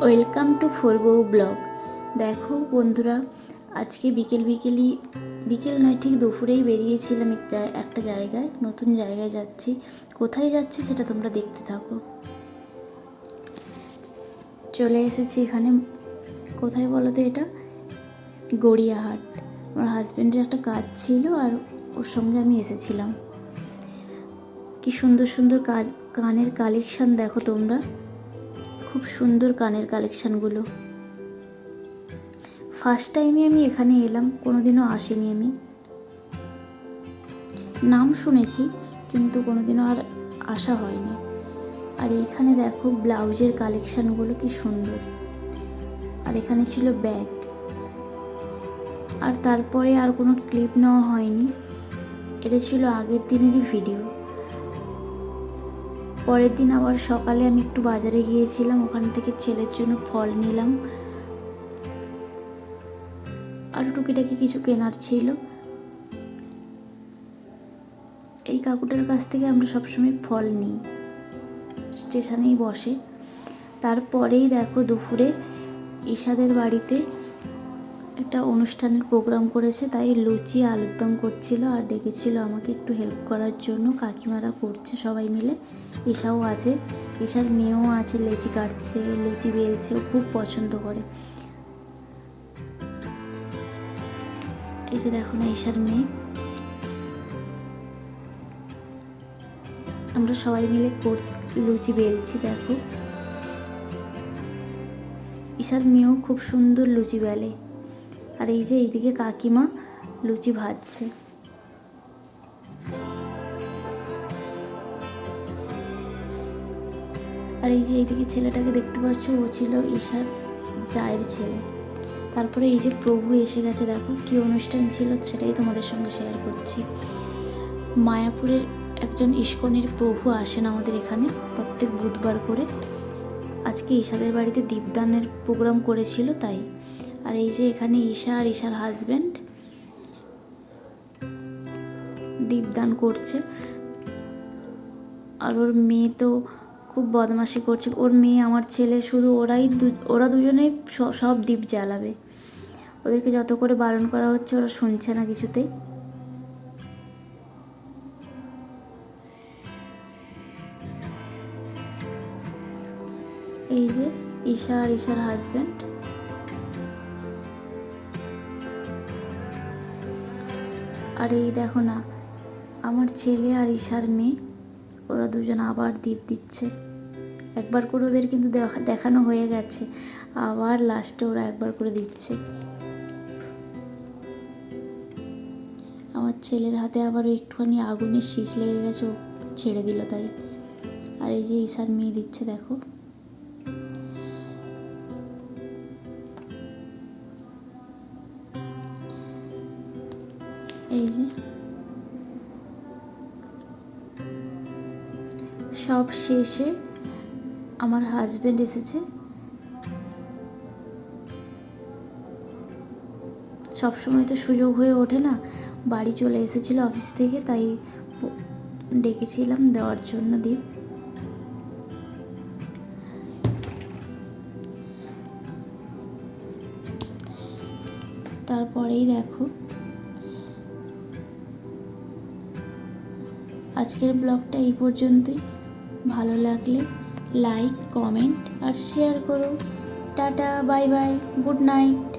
Welcome to ফোরবউ blog. দেখো বন্ধুরা, আজকে বিকেল বিকেলই, বিকেল নয়, ঠিক দুপুরেই বেরিয়েছিলাম এক একটা জায়গায়, নতুন জায়গায় যাচ্ছি। কোথায় যাচ্ছি সেটা তোমরা দেখতে থাকো। চলে এসেছি এখানে। কোথায় বলো তো এটা? গড়িয়াহাট। আমার হাজব্যান্ডের একটা কাজ ছিল আর ওর সঙ্গে আমি এসেছিলাম। কি সুন্দর সুন্দর কানের কালেকশন দেখো তোমরা। খুব সুন্দর কানের কালেকশানগুলো। ফার্স্ট টাইমে আমি এখানে এলাম, কোনোদিনও আসিনি আমি। নাম শুনেছি, কিন্তু কোনোদিনও আর আসা হয়নি। আর এইখানে দেখো, ব্লাউজের কালেকশানগুলো কি সুন্দর। আর এখানে ছিল ব্যাগ। আর তারপরে আর কোনো ক্লিপ নেওয়া হয়নি। এটা ছিল আগের দিনেরই ভিডিও। পরের দিন আবার সকালে আমি একটু বাজারে গিয়েছিলাম, ওখান থেকে ছেলের জন্য ফল নিলাম। আর টুকিটাকি কিছু কেনার ছিল। এই কাকুটার কাছ থেকে আমরা সবসময় ফল নিই, স্টেশনেই বসে। তারপরেই দেখো দুপুরে ঈশাদের বাড়িতে একটা অনুষ্ঠানের প্রোগ্রাম করেছে, তাই লুচি আলুর দম করছিল আর ডেকেছিল আমাকে একটু হেল্প করার জন্য। কাকিমারা করছে সবাই মিলে। ঈশাও আছে। ঈশার মেয়েও আছে, লেচি কাটছে, লুচি বেলছে, ও খুব পছন্দ করে। এই যে দেখো না ঈশার মেয়ে। আমরা সবাই মিলে লুচি বেলছি, দেখো। ঈশার মেয়েও খুব সুন্দর লুচি বেলে। আর এই যে এইদিকে কাকিমা লুচি ভাজছে। আর এই যে এইদিকে ছেলেটাকে দেখতে পাচ্ছ, ও ছিল ঈশার জায়ের ছেলে। তারপরে এই যে প্রভু এসে গেছে, দেখো কি অনুষ্ঠান ছিল, সেটাই তোমাদের সঙ্গে শেয়ার করছি। মায়াপুরের একজন ইস্কনের প্রভু আসেন আমাদের এখানে প্রত্যেক বুধবার করে। আজকে ঈশাদের বাড়িতে দীপদানের প্রোগ্রাম করেছিল, তাই। আর এই যে এখানে ঈশা আর ঈশার হাজব্যান্ড দীপদান করছে। আর ওর মেয়ে তো খুব বদমাশি করছে। ওর মেয়ে, আমার ছেলে, শুধু ওরাই ওরা দুজনেই সব দ্বীপ জ্বালাবে। ওদেরকে যত করে বারণ করা হচ্ছে, ওরা শুনছে না কিছুতেই। এই যে ঈশা আর ঈশার হাজব্যান্ড আর এই দেখো না, আমার ছেলে আর ঈশার মেয়ে, ওরা দুজন আবার দ্বীপ দিচ্ছে। একবার করে ওদের কিন্তু দেখা- দেখানো হয়ে গেছে, আবার লাস্টে ওরা একবার করে দিচ্ছে। আমার ছেলের হাতে আবার ওই একটুখানি আগুনের শীষ লেগে গেছে, ও ছেড়ে দিল তাই। আর এই যে ঈশার মেয়ে দিচ্ছে, দেখো। এই যে। সব শেষে আমার হাজবেন্ড এসেছে। সব সময় তো সুযোগ হয়ে ওঠে না। বাড়ি চলে এসেছিল অফিস থেকে, তাই ডেকেছিলাম দেওয়ার জন্য দ্বীপ তারপরেই দেখো আজকের ব্লগটা এই পর্যন্তই। ভালো লাগলে লাইক, কমেন্ট আর শেয়ার করো। Tata, bye bye, good night.